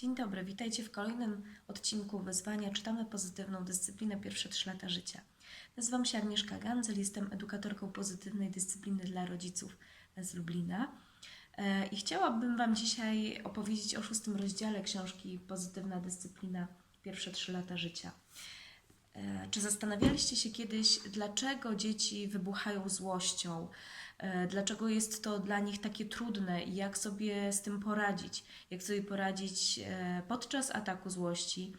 Dzień dobry, witajcie w kolejnym odcinku wyzwania Czytamy pozytywną dyscyplinę pierwsze 3 lata życia. Nazywam się Agnieszka Ganzel, jestem edukatorką pozytywnej dyscypliny dla rodziców z Lublina. E, I chciałabym Wam dzisiaj opowiedzieć o szóstym rozdziale książki Pozytywna dyscyplina pierwsze 3 lata życia. E, Czy zastanawialiście się kiedyś, dlaczego dzieci wybuchają złością? E, Dlaczego jest to dla nich takie trudne i jak sobie z tym poradzić? Jak sobie poradzić e, podczas ataku złości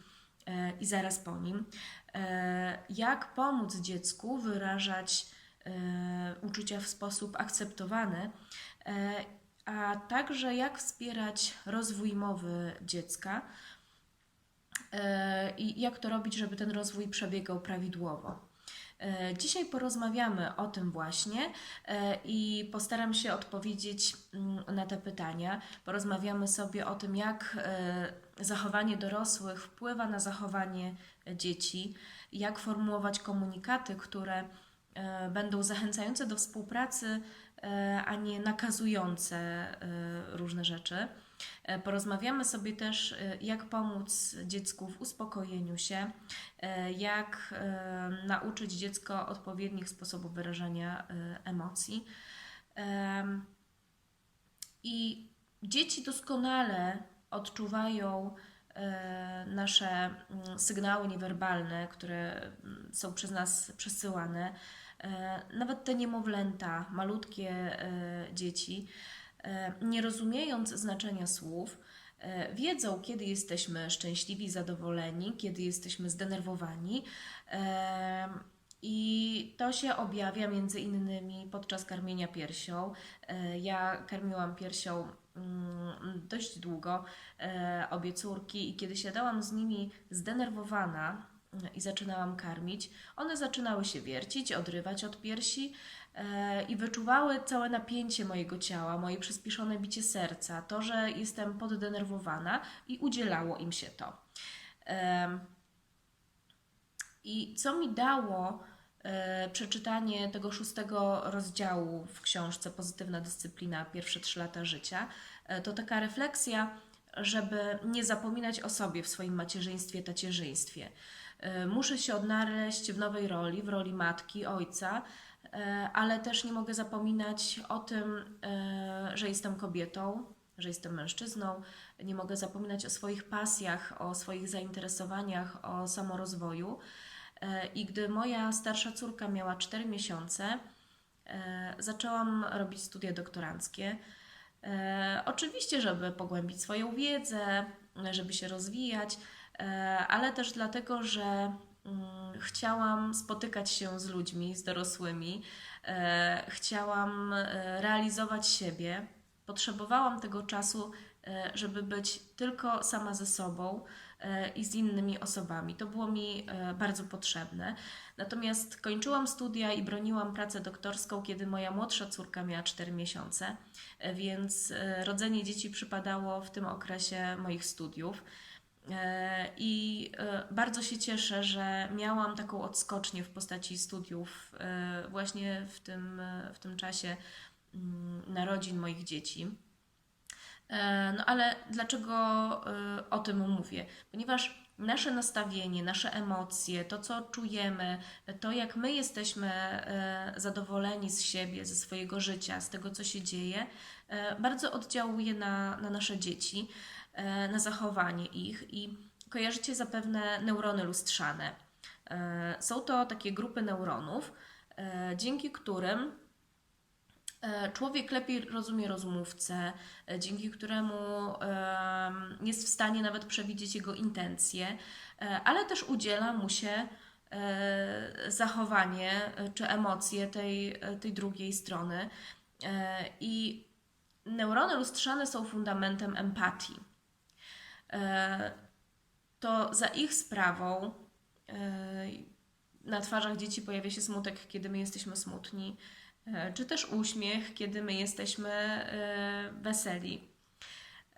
i zaraz po nim? Jak pomóc dziecku wyrażać uczucia w sposób akceptowany? A także jak wspierać rozwój mowy dziecka? I jak to robić, żeby ten rozwój przebiegał prawidłowo. E, Dzisiaj porozmawiamy o tym właśnie e, i postaram się odpowiedzieć mm, na te pytania. Porozmawiamy sobie o tym, jak e, zachowanie dorosłych wpływa na zachowanie dzieci, jak formułować komunikaty, które będą zachęcające do współpracy, a nie nakazujące różne rzeczy. E, Porozmawiamy sobie też, e, jak pomóc dziecku w uspokojeniu się, e, jak nauczyć dziecko odpowiednich sposobów wyrażania emocji. Em, I dzieci doskonale odczuwają nasze mm, sygnały niewerbalne, które mm, są przez nas przesyłane. Nawet te niemowlęta, malutkie dzieci, nie rozumiejąc znaczenia słów, e, wiedzą, kiedy jesteśmy szczęśliwi, zadowoleni, kiedy jesteśmy zdenerwowani. E, I to się objawia między innymi podczas karmienia piersią. E, Ja karmiłam piersią mm, dość długo e, obie córki i kiedy siadałam z nimi zdenerwowana i zaczynałam karmić, one zaczynały się wiercić, odrywać od piersi e, i wyczuwały całe napięcie mojego ciała, moje przyspieszone bicie serca, to, że jestem poddenerwowana i udzielało im się to. Em, I co mi dało e, przeczytanie tego szóstego rozdziału w książce Pozytywna dyscyplina pierwsze trzy lata życia, e, to taka refleksja, żeby nie zapominać o sobie w swoim macierzyństwie, tacierzyństwie. E, Muszę się odnaleźć w nowej roli, w roli matki, ojca, e, ale też nie mogę zapominać o tym, e, że jestem kobietą, że jestem mężczyzną. Nie mogę zapominać o swoich pasjach, o swoich zainteresowaniach, o samorozwoju. I gdy moja starsza córka miała 4 miesiące, zaczęłam robić studia doktoranckie. Oczywiście, żeby pogłębić swoją wiedzę, żeby się rozwijać, e, ale też dlatego, że mm, chciałam spotykać się z ludźmi, z dorosłymi, e, chciałam e, realizować siebie. Potrzebowałam tego czasu, żeby być tylko sama ze sobą i z innymi osobami. To było mi e, bardzo potrzebne. Natomiast kończyłam studia i broniłam pracę doktorską, kiedy moja młodsza córka miała 4 miesiące, e, więc e, rodzenie dzieci przypadało w tym okresie moich studiów. E, I e, bardzo się cieszę, że miałam taką odskocznię w postaci studiów e, właśnie w tym, e, w tym czasie mm, narodzin moich dzieci. E, No ale dlaczego e, o tym mówię? Ponieważ nasze nastawienie, nasze emocje, to co czujemy, to jak my jesteśmy e, zadowoleni z siebie, ze swojego życia, z tego co się dzieje, bardzo oddziałuje na, na nasze dzieci, na zachowanie ich i kojarzycie zapewne neurony lustrzane. Są to takie grupy neuronów, dzięki którym człowiek lepiej rozumie rozmówcę, e, dzięki któremu em, jest w stanie nawet przewidzieć jego intencje, e, ale też udziela mu się e, zachowanie e, czy emocje tej, e, tej drugiej strony. E, I neurony lustrzane są fundamentem empatii. E, To za ich sprawą e, na twarzach dzieci pojawia się smutek, kiedy my jesteśmy smutni, e, czy też uśmiech, kiedy my jesteśmy e, weseli.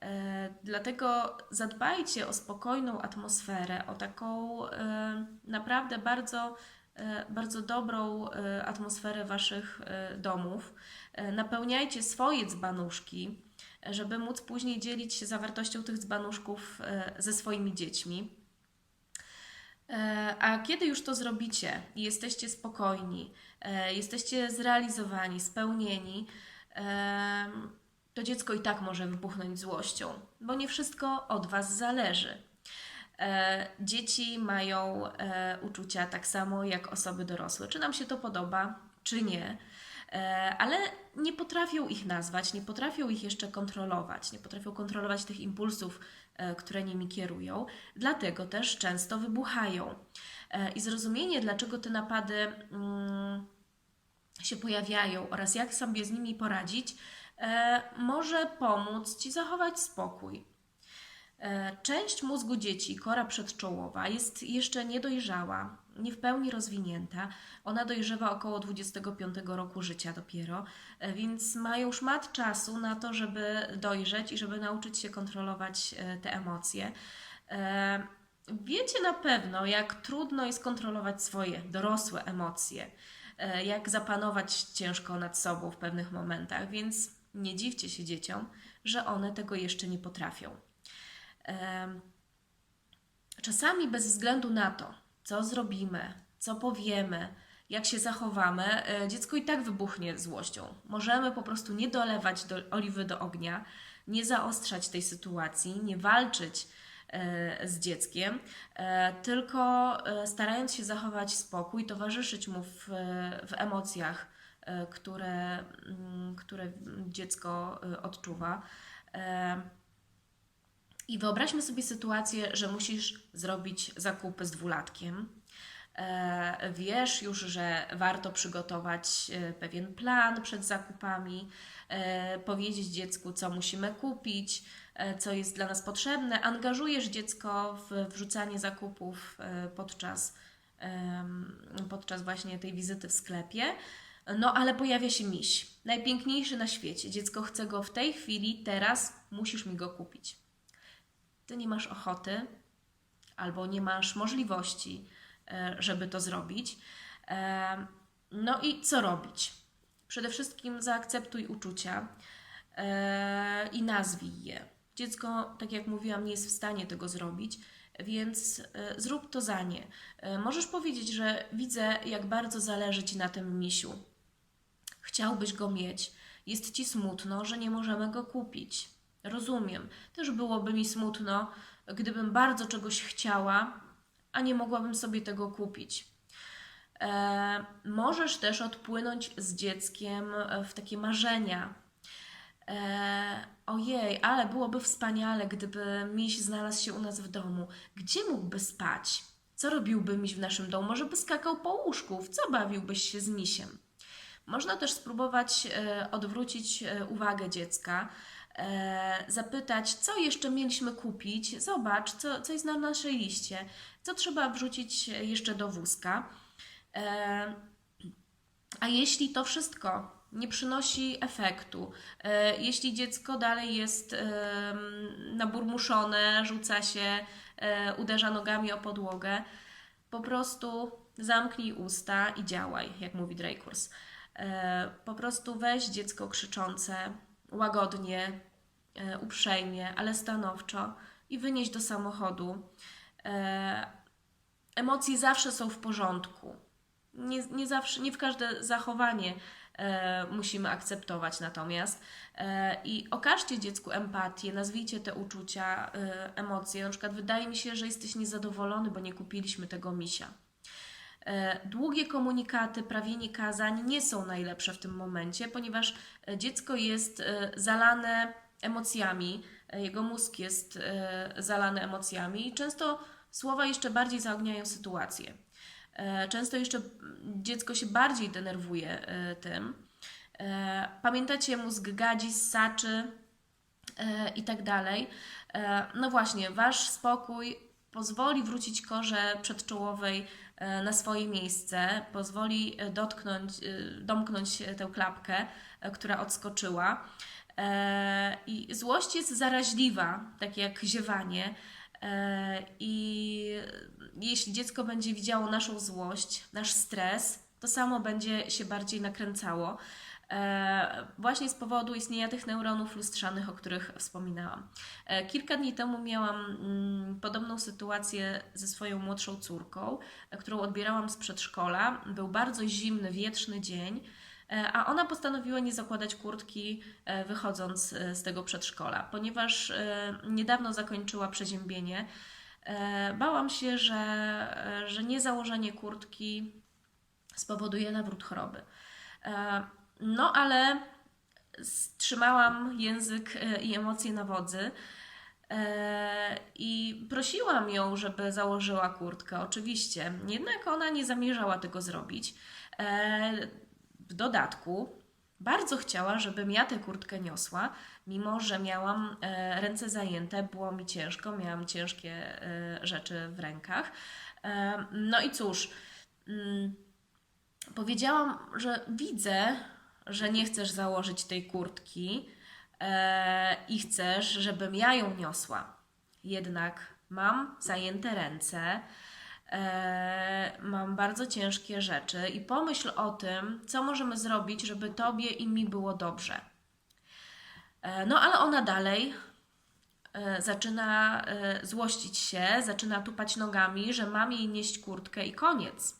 E, Dlatego zadbajcie o spokojną atmosferę, o taką e, naprawdę bardzo, e, bardzo dobrą e, atmosferę waszych e, domów. E, Napełniajcie swoje dzbanuszki żeby móc później dzielić się zawartością tych dzbanuszków e, ze swoimi dziećmi. E, A kiedy już to zrobicie i jesteście spokojni, e, jesteście zrealizowani, spełnieni, em, to dziecko i tak może wybuchnąć złością, bo nie wszystko od Was zależy. E, Dzieci mają e, uczucia tak samo jak osoby dorosłe. Czy nam się to podoba, czy nie, E, ale nie potrafią ich nazwać, nie potrafią ich jeszcze kontrolować, nie potrafią kontrolować tych impulsów, e, które nimi kierują, dlatego też często wybuchają. E, I zrozumienie, dlaczego te napady mm, się pojawiają oraz jak sobie z nimi poradzić, e, może pomóc Ci zachować spokój. E, Część mózgu dzieci, kora przedczołowa, jest jeszcze niedojrzała, nie w pełni rozwinięta. Ona dojrzewa około 25 roku życia dopiero, e, więc ma już mat czasu na to, żeby dojrzeć i żeby nauczyć się kontrolować e, te emocje. E, Wiecie na pewno, jak trudno jest kontrolować swoje dorosłe emocje, jak zapanować ciężko nad sobą w pewnych momentach, więc nie dziwcie się dzieciom, że one tego jeszcze nie potrafią. Czasami bez względu na to, co zrobimy, co powiemy, jak się zachowamy, e, dziecko i tak wybuchnie złością. Możemy po prostu nie dolewać do, oliwy do ognia, nie zaostrzać tej sytuacji, nie walczyć e, z dzieckiem, e, tylko starając się zachować spokój, towarzyszyć mu w, w emocjach, które, mm, które dziecko odczuwa. I wyobraźmy sobie sytuację, że musisz zrobić zakupy z dwulatkiem. E, Wiesz już, że warto przygotować e, pewien plan przed zakupami, e, powiedzieć dziecku, co musimy kupić, co jest dla nas potrzebne. Angażujesz dziecko w wrzucanie zakupów podczas, podczas właśnie tej wizyty w sklepie. No, ale pojawia się miś. Najpiękniejszy na świecie. Dziecko chce go w tej chwili, teraz musisz mi go kupić ty nie masz ochoty albo nie masz możliwości, e, żeby to zrobić. E, No i co robić? Przede wszystkim zaakceptuj uczucia e, i nazwij je. Dziecko, tak jak mówiłam, nie jest w stanie tego zrobić, więc zrób to za nie. Możesz powiedzieć, że widzę, jak bardzo zależy ci na tym misiu. Chciałbyś go mieć. Jest ci smutno, że nie możemy go kupić. Rozumiem. Też byłoby mi smutno, gdybym bardzo czegoś chciała, a nie mogłabym sobie tego kupić. E, możesz też odpłynąć z dzieckiem e, w takie marzenia. E, ojej, ale byłoby wspaniale, gdyby miś znalazł się u nas w domu. Gdzie mógłby spać? Co robiłby miś w naszym domu? Może by skakał po łóżku? W co bawiłbyś się z misiem? Można też spróbować e, odwrócić e, uwagę dziecka, zapytać, co jeszcze mieliśmy kupić, zobacz, co, co jest na naszej liście, co trzeba wrzucić jeszcze do wózka. E, a jeśli to wszystko nie przynosi efektu, e, jeśli dziecko dalej jest naburmuszone, rzuca się, e, uderza nogami o podłogę, po prostu zamknij usta i działaj, jak mówi Drakurs. E, Po prostu weź dziecko krzyczące, łagodnie, e, uprzejmie, ale stanowczo i wynieś do samochodu. E, Emocje zawsze są w porządku. Nie, nie zawsze, nie w każde zachowanie e, musimy akceptować natomiast. I okażcie dziecku empatię, nazwijcie te uczucia, emocje. Na przykład wydaje mi się, że jesteś niezadowolony, bo nie kupiliśmy tego misia. E, Długie komunikaty, prawienie kazań nie są najlepsze w tym momencie, ponieważ e, dziecko jest e, zalane emocjami, jego mózg jest zalany emocjami i często słowa jeszcze bardziej zaogniają sytuację. Często jeszcze dziecko się bardziej denerwuje tym. Pamiętacie, mózg gadzi, ssaczy e, i tak dalej. No właśnie, wasz spokój pozwoli wrócić korze przedczołowej na swoje miejsce, pozwoli e, dotknąć, e, domknąć e, tę klapkę, e, która odskoczyła. E, I złość jest zaraźliwa, tak jak ziewanie. E, I jeśli dziecko będzie widziało naszą złość, nasz stres, to samo będzie się bardziej nakręcało. E, właśnie z powodu istnienia tych neuronów lustrzanych, o których wspominałam. E, Kilka dni temu miałam mm, podobną sytuację ze swoją młodszą córką, e, którą odbierałam z przedszkola. Był bardzo zimny, wietrzny dzień. A ona postanowiła nie zakładać kurtki, wychodząc z tego przedszkola, ponieważ niedawno zakończyła przeziębienie. Bałam się, że, że niezałożenie kurtki spowoduje nawrót choroby. No ale trzymałam język e, i emocje na wodzy. E, I prosiłam ją, żeby założyła kurtkę, oczywiście. Jednak ona nie zamierzała tego zrobić. E, W dodatku bardzo chciała, żebym ja tę kurtkę niosła, mimo że miałam ręce zajęte, było mi ciężko, miałam ciężkie rzeczy w rękach. No i cóż, mm, powiedziałam, że widzę, że nie chcesz założyć tej kurtki e, i chcesz, żebym ja ją niosła. Jednak mam zajęte ręce, e, mam bardzo ciężkie rzeczy i pomyśl o tym, co możemy zrobić, żeby tobie i mi było dobrze. E, no ale ona dalej e, zaczyna e, złościć się, zaczyna tupać nogami, że mam jej nieść kurtkę i koniec.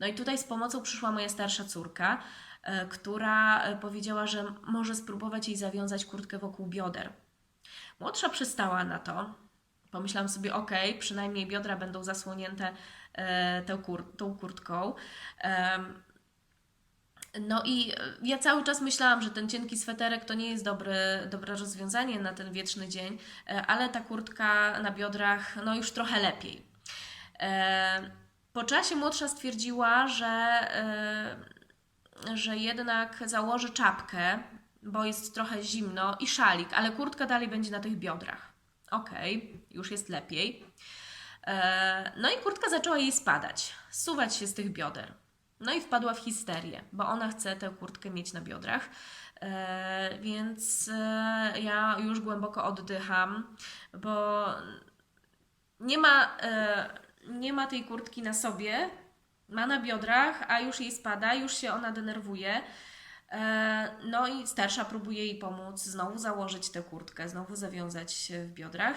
No i tutaj z pomocą przyszła moja starsza córka, która e, powiedziała, że może spróbować jej zawiązać kurtkę wokół bioder. Młodsza przystała na to. Pomyślałam sobie, ok, przynajmniej biodra będą zasłonięte e, tą, kur- tą kurtką. No i e, ja cały czas myślałam, że ten cienki sweterek to nie jest dobry, dobre rozwiązanie na ten wieczny dzień, e, ale ta kurtka na biodrach, no już trochę lepiej. E, Po czasie młodsza stwierdziła, że, e, że jednak założy czapkę, bo jest trochę zimno i szalik, ale kurtka dalej będzie na tych biodrach. Okej, już jest lepiej. E, No i kurtka zaczęła jej spadać, zsuwać się z tych bioder. No i wpadła w histerię, bo ona chce tę kurtkę mieć na biodrach. E, więc e, ja już głęboko oddycham, bo nie ma, nie ma tej kurtki na sobie, ma na biodrach, a już jej spada, już się ona denerwuje. E, No i starsza próbuje jej pomóc znowu założyć tę kurtkę, znowu zawiązać się w biodrach,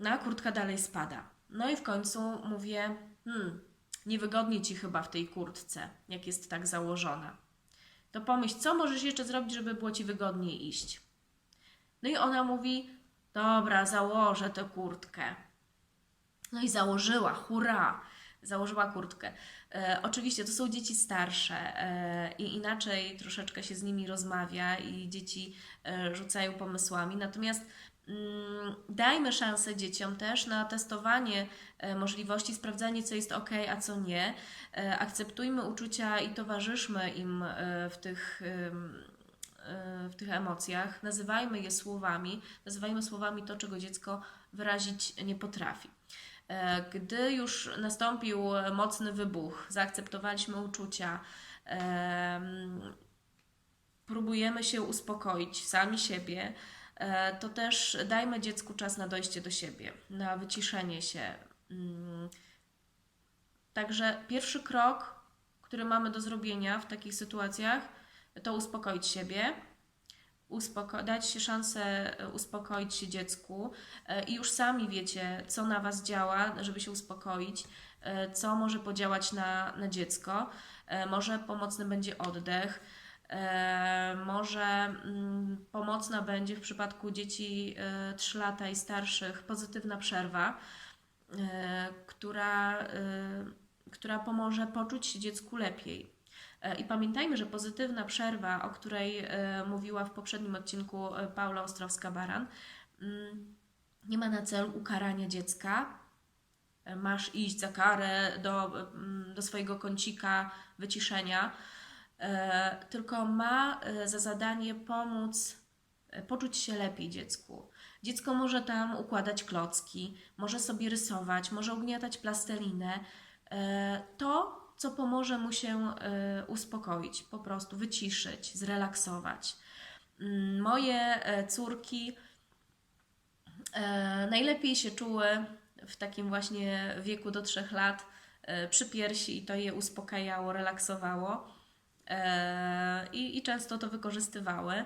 no a kurtka dalej spada. No i w końcu mówię, hmm, niewygodnie ci chyba w tej kurtce, jak jest tak założona. To pomyśl, co możesz jeszcze zrobić, żeby było ci wygodniej iść. No i ona mówi, dobra, założę tę kurtkę. No i założyła, hurra! Założyła kurtkę. E, oczywiście to są dzieci starsze e, i inaczej troszeczkę się z nimi rozmawia i dzieci e, rzucają pomysłami. Natomiast mm, dajmy szansę dzieciom też na testowanie e, możliwości, sprawdzanie, co jest ok, a co nie. E, akceptujmy uczucia i towarzyszmy im e, w tych. e, w tych emocjach, nazywajmy je słowami, nazywajmy słowami to, czego dziecko wyrazić nie potrafi. E, Gdy już nastąpił mocny wybuch, zaakceptowaliśmy uczucia, em, próbujemy się uspokoić sami siebie, e, to też dajmy dziecku czas na dojście do siebie, na wyciszenie się. Mm. Także pierwszy krok, który mamy do zrobienia w takich sytuacjach, to uspokoić siebie, uspoko- dać się szansę e, uspokoić się dziecku e, i już sami wiecie, co na Was działa, żeby się uspokoić, e, co może podziałać na, na dziecko. Może pomocny będzie oddech, może mm, pomocna będzie w przypadku dzieci e, 3 lata i starszych pozytywna przerwa, która, która pomoże poczuć się dziecku lepiej. E, I pamiętajmy, że pozytywna przerwa, o której e, mówiła w poprzednim odcinku e, Paula Ostrowska-Baran, mm, nie ma na celu ukarania dziecka. Masz iść za karę do, mm, do swojego kącika wyciszenia, tylko ma za zadanie pomóc poczuć się lepiej dziecku. Dziecko może tam układać klocki, może sobie rysować, może ugniatać plastelinę. To, co pomoże mu się e, uspokoić, po prostu wyciszyć, zrelaksować. Mm, Moje e, córki e, najlepiej się czuły w takim właśnie wieku do trzech lat e, przy piersi i to je uspokajało, relaksowało. i, i często to wykorzystywały.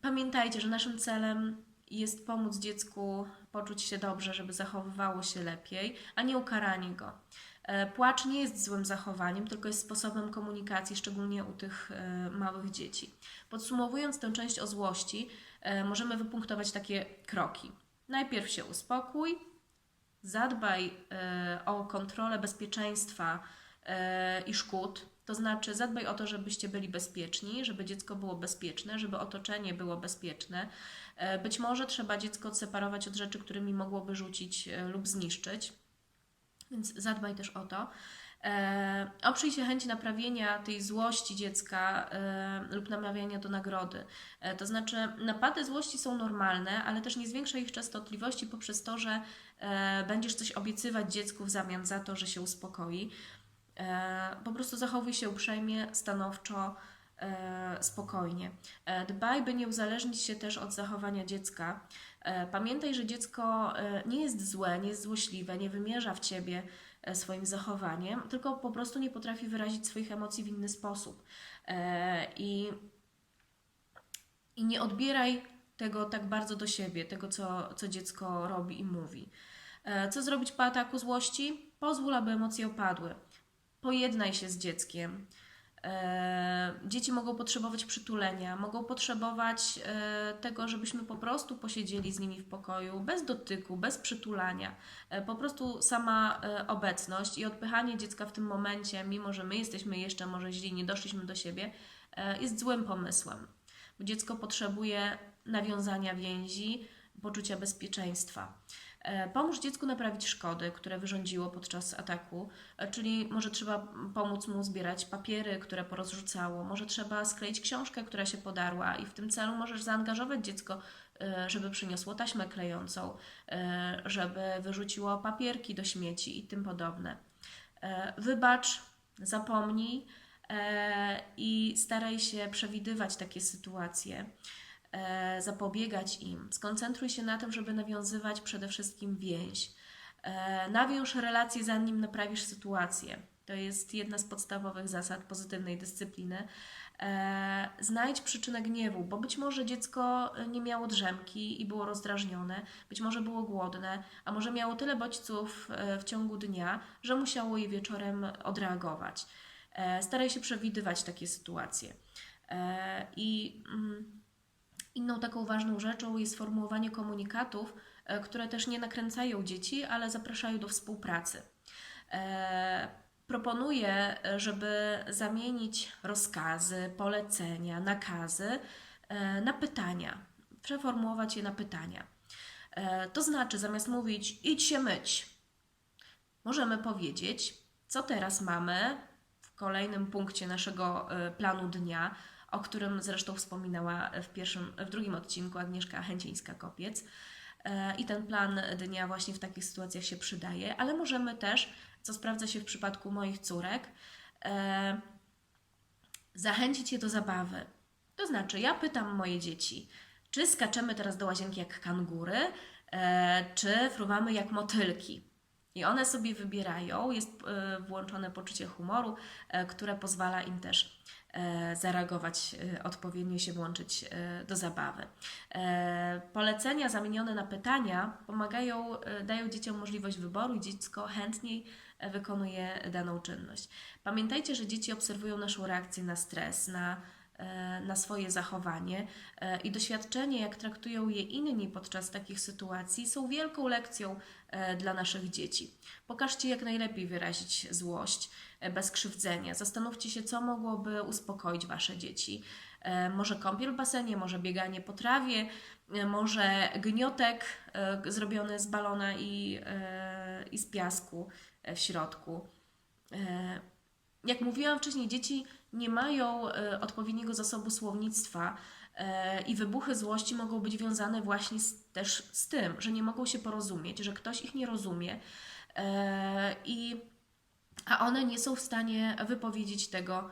Pamiętajcie, że naszym celem jest pomóc dziecku poczuć się dobrze, żeby zachowywało się lepiej, a nie ukaranie go. E, Płacz nie jest złym zachowaniem, tylko jest sposobem komunikacji, szczególnie u tych e, małych dzieci. Podsumowując tę część o złości, e, możemy wypunktować takie kroki. Najpierw się uspokój, zadbaj o kontrolę bezpieczeństwa i szkód. To znaczy, zadbaj o to, żebyście byli bezpieczni, żeby dziecko było bezpieczne, żeby otoczenie było bezpieczne. Być może trzeba dziecko odseparować od rzeczy, którymi mogłoby rzucić lub zniszczyć, więc zadbaj też o to. E, oprzyj się chęci naprawienia tej złości dziecka e, lub namawiania do nagrody. E, to znaczy, napady złości są normalne, ale też nie zwiększa ich częstotliwości poprzez to, że e, będziesz coś obiecywać dziecku w zamian za to, że się uspokoi. E, po prostu zachowuj się uprzejmie, stanowczo, spokojnie. E, dbaj, by nie uzależnić się też od zachowania dziecka. E, pamiętaj, że dziecko e, nie jest złe, nie jest złośliwe, nie wymierza w ciebie e, swoim zachowaniem, tylko po prostu nie potrafi wyrazić swoich emocji w inny sposób. E, I, i nie odbieraj tego tak bardzo do siebie, tego, co, co dziecko robi i mówi. E, Co zrobić po ataku złości? Pozwól, aby emocje opadły. Pojednaj się z dzieckiem. E, Dzieci mogą potrzebować przytulenia, mogą potrzebować e, tego, żebyśmy po prostu posiedzieli z nimi w pokoju, bez dotyku, bez przytulania. E, Po prostu sama obecność i odpychanie dziecka w tym momencie, mimo że my jesteśmy jeszcze może źli, nie doszliśmy do siebie, jest złym pomysłem. Dziecko potrzebuje nawiązania więzi, poczucia bezpieczeństwa. E, Pomóż dziecku naprawić szkody, które wyrządziło podczas ataku, e, czyli może trzeba pomóc mu zbierać papiery, które porozrzucało, może trzeba skleić książkę, która się podarła. I w tym celu możesz zaangażować dziecko, e, żeby przyniosło taśmę klejącą, żeby wyrzuciło papierki do śmieci i tym podobne. Wybacz, zapomnij i staraj się przewidywać takie sytuacje zapobiegać im. Skoncentruj się na tym, żeby nawiązywać przede wszystkim więź. E, nawiąż relacje, zanim naprawisz sytuację. To jest jedna z podstawowych zasad pozytywnej dyscypliny. E, znajdź przyczynę gniewu, bo być może dziecko nie miało drzemki i było rozdrażnione, być może było głodne, a może miało tyle bodźców e, w ciągu dnia, że musiało je wieczorem odreagować. E, staraj się przewidywać takie sytuacje. E, I mm, Inną taką ważną rzeczą jest formułowanie komunikatów, e, które też nie nakręcają dzieci, ale zapraszają do współpracy. E, Proponuję, e, żeby zamienić rozkazy, polecenia, nakazy na pytania, przeformułować je na pytania. To znaczy, zamiast mówić idź się myć, możemy powiedzieć, co teraz mamy w kolejnym punkcie naszego planu dnia, o którym zresztą wspominała w, pierwszym, w drugim odcinku Agnieszka Chęcińska-Kopiec. E, I ten plan dnia właśnie w takich sytuacjach się przydaje, ale możemy też, co sprawdza się w przypadku moich córek, e, zachęcić je do zabawy. To znaczy, ja pytam moje dzieci, czy skaczemy teraz do łazienki jak kangury, e, czy fruwamy jak motylki. I one sobie wybierają, jest włączone poczucie humoru, które pozwala im też zareagować e, odpowiednio się włączyć e, do zabawy. E, Polecenia zamienione na pytania pomagają, e, dają dzieciom możliwość wyboru i dziecko chętniej e, wykonuje daną czynność. Pamiętajcie, że dzieci obserwują naszą reakcję na stres, na, e, na swoje zachowanie e, i doświadczenie, jak traktują je inni podczas takich sytuacji, są wielką lekcją e, dla naszych dzieci. Pokażcie, jak najlepiej wyrazić złość e, bez krzywdzenia. Zastanówcie się, co mogłoby uspokoić Wasze dzieci. E, Może kąpiel w basenie, może bieganie po trawie, e, może gniotek e, zrobiony z balona i, e, i z piasku e, w środku. E, Jak mówiłam wcześniej, dzieci nie mają e, odpowiedniego zasobu słownictwa e, i wybuchy złości mogą być wiązane właśnie z, też z tym, że nie mogą się porozumieć, że ktoś ich nie rozumie e, i a one nie są w stanie wypowiedzieć tego,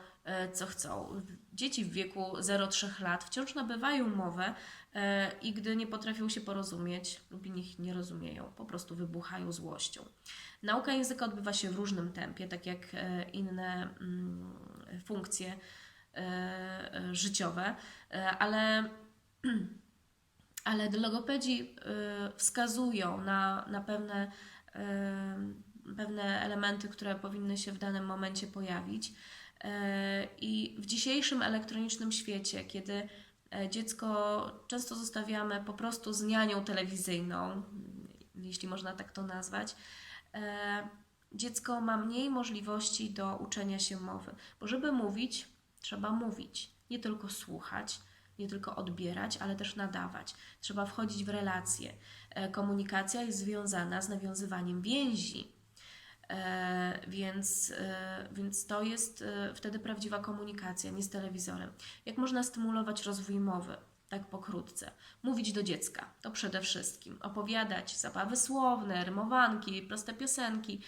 co chcą. Dzieci w wieku 0-3 lat wciąż nabywają mowę e, i gdy nie potrafią się porozumieć lub ich nie rozumieją, po prostu wybuchają złością. Nauka języka odbywa się w różnym tempie, tak jak e, inne mm, funkcje e, e, życiowe, E, ale, ale logopedzi e, wskazują na, na pewne, e, pewne elementy, które powinny się w danym momencie pojawić. I w dzisiejszym elektronicznym świecie, kiedy e, dziecko często zostawiamy po prostu z nianią telewizyjną, jeśli można tak to nazwać, e, dziecko ma mniej możliwości do uczenia się mowy. Bo żeby mówić, trzeba mówić, nie tylko słuchać, nie tylko odbierać, ale też nadawać. Trzeba wchodzić w relacje. E, Komunikacja jest związana z nawiązywaniem więzi. E, Więc, e, więc to jest e, wtedy prawdziwa komunikacja, nie z telewizorem. Jak można stymulować rozwój mowy? Tak pokrótce. Mówić do dziecka, to przede wszystkim. Opowiadać zabawy słowne, rymowanki, proste piosenki.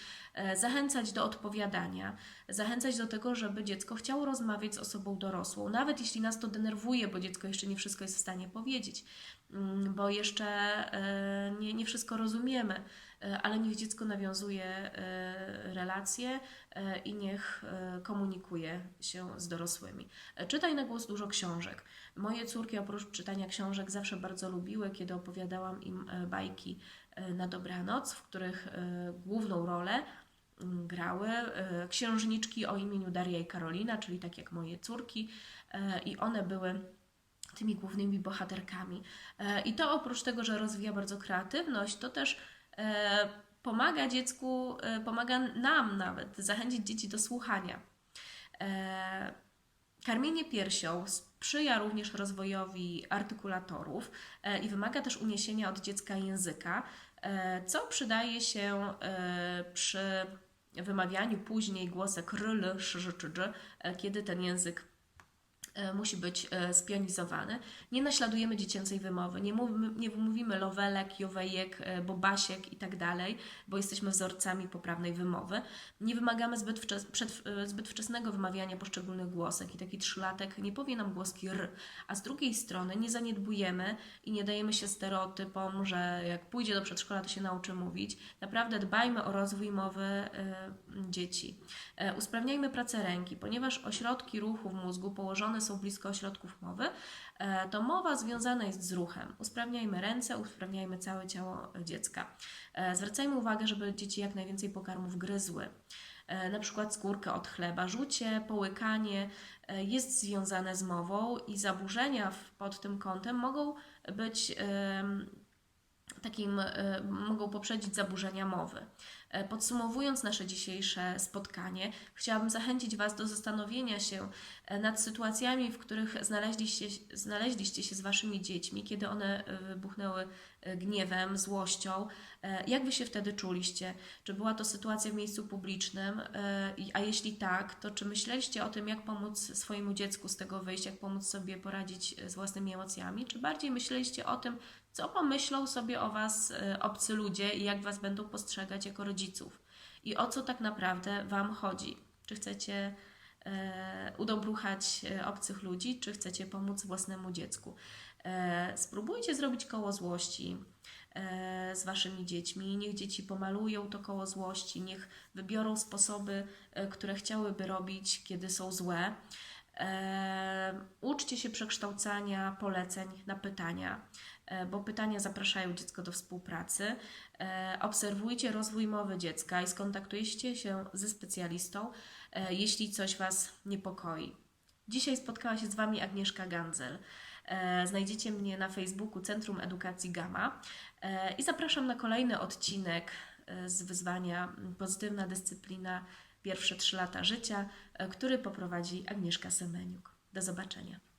Zachęcać do odpowiadania. Zachęcać do tego, żeby dziecko chciało rozmawiać z osobą dorosłą. Nawet jeśli nas to denerwuje, bo dziecko jeszcze nie wszystko jest w stanie powiedzieć. Mm, Bo jeszcze nie, nie wszystko rozumiemy ale niech dziecko nawiązuje e, relacje e, i niech e, komunikuje się z dorosłymi. E, Czytaj na głos dużo książek. Moje córki oprócz czytania książek zawsze bardzo lubiły, kiedy opowiadałam im e, bajki e, na dobranoc, w których e, główną rolę mm, grały e, księżniczki o imieniu Daria i Karolina, czyli tak jak moje córki e, i one były tymi głównymi bohaterkami. E, I to oprócz tego, że rozwija bardzo kreatywność, to też e, pomaga dziecku, e, pomaga nam nawet zachęcić dzieci do słuchania. E, Karmienie piersią sprzyja również rozwojowi artykulatorów e, i wymaga też uniesienia od dziecka języka, e, co przydaje się e, przy wymawianiu później głosek sz, czy dż, e, kiedy ten język e, musi być e, spionizowany. Nie naśladujemy dziecięcej wymowy, nie mówimy, nie mówimy lowelek, jowejek, e, bobasiek i tak dalej, bo jesteśmy wzorcami poprawnej wymowy. Nie wymagamy zbyt, wczes, przed, e, zbyt wczesnego wymawiania poszczególnych głosek i taki trzylatek nie powie nam głoski r, a z drugiej strony nie zaniedbujemy i nie dajemy się stereotypom, że jak pójdzie do przedszkola, to się nauczy mówić. Naprawdę dbajmy o rozwój mowy e, dzieci. E, Usprawniajmy pracę ręki, ponieważ ośrodki ruchu w mózgu położone są blisko ośrodków mowy, e, to mowa związana jest z ruchem. Usprawniajmy ręce, usprawniajmy całe ciało dziecka. E, Zwracajmy uwagę, żeby dzieci jak najwięcej pokarmów gryzły. Na przykład skórkę od chleba. Rzucie, połykanie jest związane z mową i zaburzenia pod tym kątem mogą być takim, e, mogą poprzedzić zaburzenia mowy. E, Podsumowując nasze dzisiejsze spotkanie, chciałabym zachęcić Was do zastanowienia się e, nad sytuacjami, w których znaleźliście, znaleźliście się z Waszymi dziećmi, kiedy one wybuchnęły gniewem, złością. Jak Wy się wtedy czuliście? Czy była to sytuacja w miejscu publicznym? A jeśli tak, to czy myśleliście o tym, jak pomóc swojemu dziecku z tego wyjść, jak pomóc sobie poradzić z własnymi emocjami? Czy bardziej myśleliście o tym, co pomyślą sobie o Was e, obcy ludzie i jak Was będą postrzegać jako rodziców? I o co tak naprawdę Wam chodzi? Czy chcecie e, udobruchać e, obcych ludzi, czy chcecie pomóc własnemu dziecku? E, spróbujcie zrobić koło złości e, z Waszymi dziećmi. Niech dzieci pomalują to koło złości, niech wybiorą sposoby, e, które chciałyby robić, kiedy są złe. E, uczcie się przekształcania poleceń na pytania, bo pytania zapraszają dziecko do współpracy. E, obserwujcie rozwój mowy dziecka i skontaktujcie się ze specjalistą, e, jeśli coś Was niepokoi. Dzisiaj spotkała się z Wami Agnieszka Ganzel. E, Znajdziecie mnie na Facebooku Centrum Edukacji Gama E, i zapraszam na kolejny odcinek e, z wyzwania Pozytywna Dyscyplina pierwsze trzy lata życia, e, który poprowadzi Agnieszka Semeniuk. Do zobaczenia.